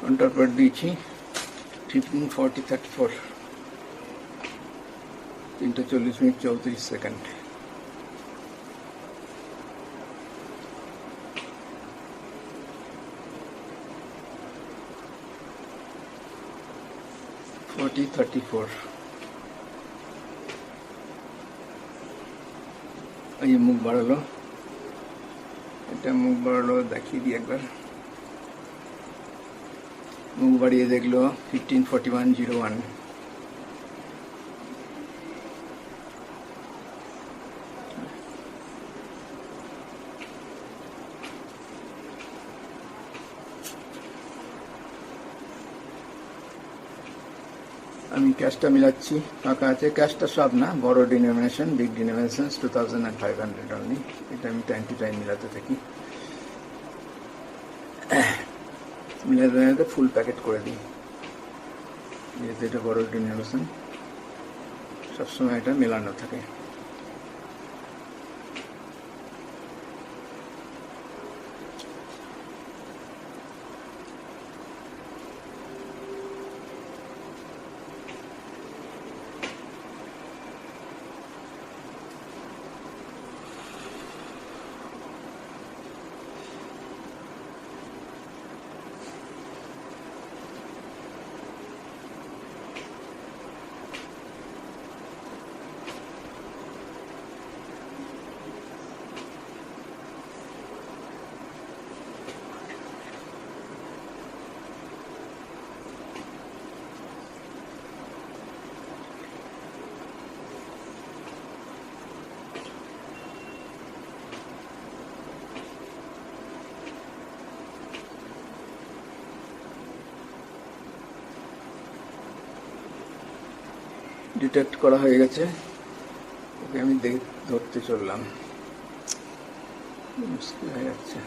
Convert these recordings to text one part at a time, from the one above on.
Counter part দিয়েছি। Fifteen forty thirty four তিনটে চল্লিশ মিনিট চৌত্রিশ সেকেন্ড ফর্টি থার্টি ফোর এই মুখ বাড়ালো। এটা মুখ বাড়ালো, দেখিয়ে দিই একবার। মুখ বাড়িয়ে দেখল fifteen forty one zero one আমি ক্যাশটা মিলাচ্ছি ফাঁকা আছে। ক্যাশটা সব না, বড় denomination big denomination two thousand and five hundred only এটা আমি টাইম টু টাইম মিলাতে থাকি। মিলাতে ফুল প্যাকেট করে দিই। যেহেতু এটা বড় ডিনোমিনেশন সবসময় এটা মেলানো থাকে। ডিটেক্ট করা হয়ে গেছে। ওকে আমি ধরতে চললাম। মুশকিল হয়ে যাচ্ছে।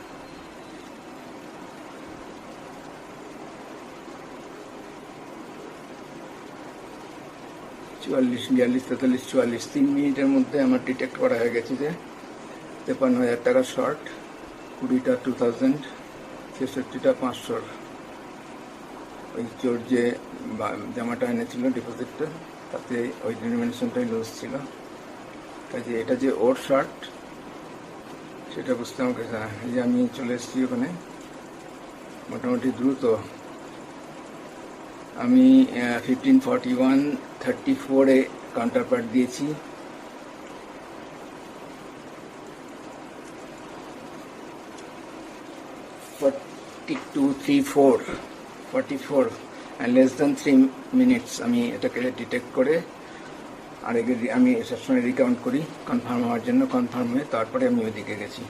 চুয়াল্লিশ, বিয়াল্লিশ, তেতাল্লিশ, চুয়াল্লিশ, তিন মিনিটের মধ্যে আমার ডিটেক্ট করা হয়ে গেছে যে, তেপান্ন হাজার টাকা শর্ট কুড়িটা টু থাউজেন্ড ছেষট্টিটা পাঁচশোর। ওই চোর যে জামাটা এনেছিল ডিপোজিটটা তাতে ওই ডিনোমিনেশনটাই লস ছিল। কাজে এটা যে ওর শার্ট সেটা বুঝতে আমাকে যে আমি চলে এসেছি ওখানে, মোটামুটি দ্রুত। আমি ফিফটিন ফর্টি ওয়ান থার্টি ফোরে কাউন্টার পার্ট দিয়েছি। Forty two three four forty four less than three minutes আমি এটাকে ডিটেক্ট করে আর এগে আমি সবসময় রিকাউন্ট করি কনফার্ম হওয়ার জন্য কনফার্ম হয়ে তারপরে আমি ওইদিকে গেছি।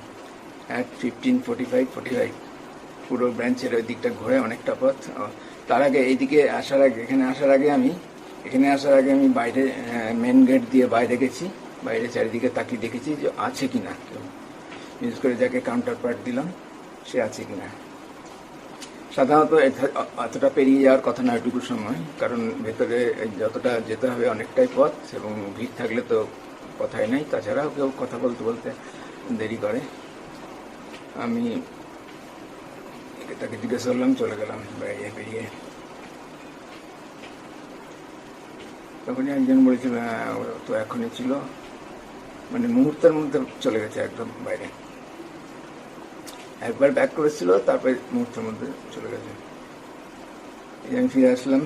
At fifteen forty five forty five পুরো ব্রাঞ্চের ওই দিকটা ঘুরে অনেকটা পথ। তার আগে এইদিকে আসার আগে, এখানে আসার আগে আমি, এখানে আসার আগে আমি বাইরে মেন গেট দিয়ে বাইরে গেছি। বাইরে চারিদিকে তাকিয়ে দেখেছি যে আছে কি না কেউ। বিশেষ করে যাকে কাউন্টার পার্ট দিলাম, সে আছে কি না সাধারণত অ- পেরিয়ে যাওয়ার কথা না এটুকু সময় কারণ ভেতরে যতটা যেতে হবে অনেকটাই পথ এবং ভিড় থাকলে তো কথাই নাই। তাছাড়াও কেউ কথা বলতে বলতে দেরি করে। আমি তাকে জিজ্ঞেস করলাম চলে গেলাম বাইরে বেরিয়ে। তখনই একজন বলেছিল "হ্যাঁ, তো এখনই ছিল। মানে মুহূর্তের মধ্যে চলে গেছে একদম বাইরে। একবার ব্যাক করেছিল তারপরে মুহূর্তের মধ্যে চলে গেছে। আমি ফিরে আসলাম।